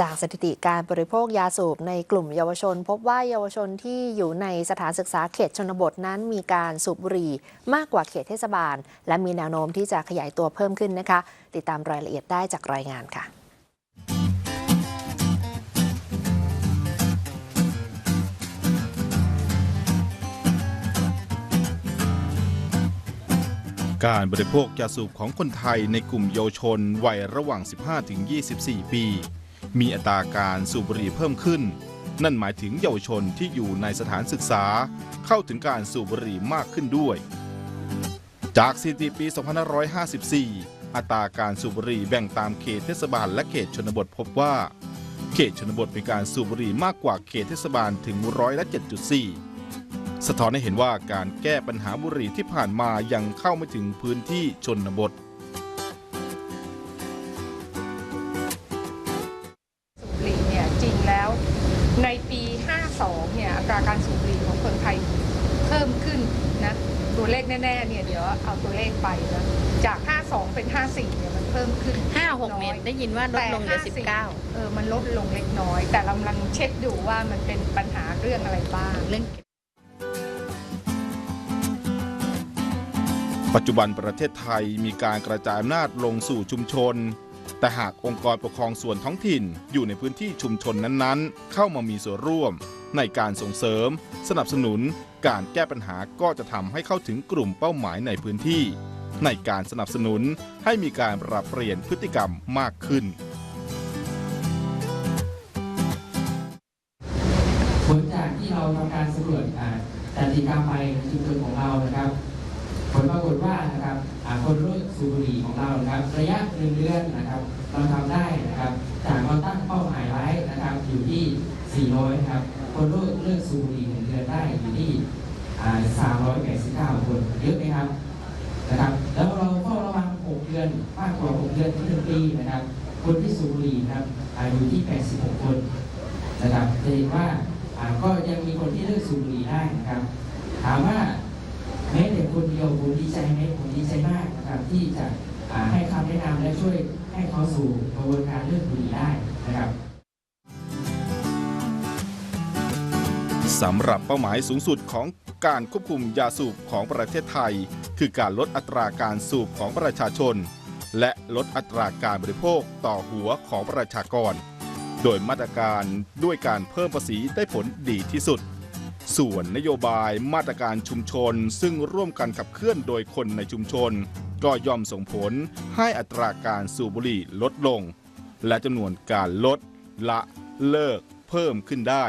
จากสถิติการบริโภคยาสูบในกลุ่มเยาวชน พบว่าเยาวชนที่อยู่ในสถานศึกษาเขตชนบทนั้นมีการสูบบุหรี่มากกว่าเขตเทศบาล และมีแนวโน้มที่จะขยายตัวเพิ่มขึ้นนะคะ ติดตามรายละเอียดได้จากรายงานค่ะการบริโภคยาสูบของคนไทยในกลุ่มเยาวชนวัยระหว่าง 15-24 ปี มีอัตราการสูบบุหรี่เพิ่มขึ้น นั่นหมายถึงเยาวชนที่อยู่ในสถานศึกษา เข้าถึงการสูบบุหรี่มากขึ้นด้วย จากสถิติปี 2554 อัตราการสูบบุหรี่แบ่งตามเขตเทศบาลและเขตชนบทพบว่า เขตชนบทมีการสูบบุหรี่มากกว่าเขตเทศบาลถึงร้อยละ7.4 สะท้อนให้เห็นว่าการแก้ปัญหาบุหรี่ที่ผ่านมายังเข้าไม่ถึงพื้นที่ชนบท ตราการสูบบุหรี่ของคนไทยเพิ่มขึ้นนะตัวเลขแน่ๆเนี่ยเดี๋ยวเอาตัวเลขไปนะจาก 52 เป็น 54เนี่ยมันเพิ่มขึ้นห้าหกเนี่ยได้ยินว่าลดลงเหลือสิบเก้าเออมันลดลงเล็กน้อย แต่เรากำลังเช็คดูว่ามันเป็นปัญหาเรื่องอะไรบ้าง เรื่องปัจจุบันประเทศไทยมีการกระจายอำนาจลงสู่ชุมชน แต่หากองค์กรปกครองส่วนท้องถิ่นอยู่ในพื้นที่ชุมชนนั้นๆ เข้ามามีส่วนร่วม ในการส่งเสริม สนับสนุน การแก้ปัญหาก็จะทำให้เข้าถึงกลุ่มเป้าหมายในพื้นที่ ในการสนับสนุนให้มีการปรับเปลี่ยนพฤติกรรมมากขึ้น ผลจากที่เราทำการสำรวจอ่าสถิติกรรมไปในชุมชนของเรานะครับ ผลปรากฏว่านะครับคนเลิกสูบบุหรี่ของเรานะครับ ระยะหนึ่งเดือนนะครับ เราทำได้นะครับ จากเราตั้งเป้าหมายไว้นะครับ อยู่ที่ 400นะครับ คนเลิกเลิกสูบบุหรี่หนึ่งเดือนได้อยู่ที่อ่า389คนเยอะไหมครับนะครับ แล้วเราเฝ้าระวัง6เดือนมากกว่า6เดือนถึงปีนะครับ คนที่สูบบุหรี่นะครับอยู่ที่86คนนะครับจะเห็นว่าก็ยังมีคนที่เลิกสูบบุหรี่ได้นะครับ ถามว่าแม้แต่คนเดียวผมดีใจไหมผมดีใจมากนะครับที่จะให้คำแนะนำและช่วยให้เขาสู่กระบวนการเลิกบุหรี่ได้นะครับ สำหรับเป้าหมายสูงสุดของการควบคุมยาสูบของประเทศไทย คือการลดอัตราการสูบของประชาชน และลดอัตราการบริโภคต่อหัวของประชากร โดยมาตรการด้วยการเพิ่มภาษีได้ผลดีที่สุด ส่วนนโยบายมาตรการชุมชนซึ่งร่วมกันขับเคลื่อนโดยคนในชุมชน ก็ย่อมส่งผลให้อัตราการสูบบุหรี่ลดลง และจำนวนการลดละเลิกเพิ่มขึ้นได้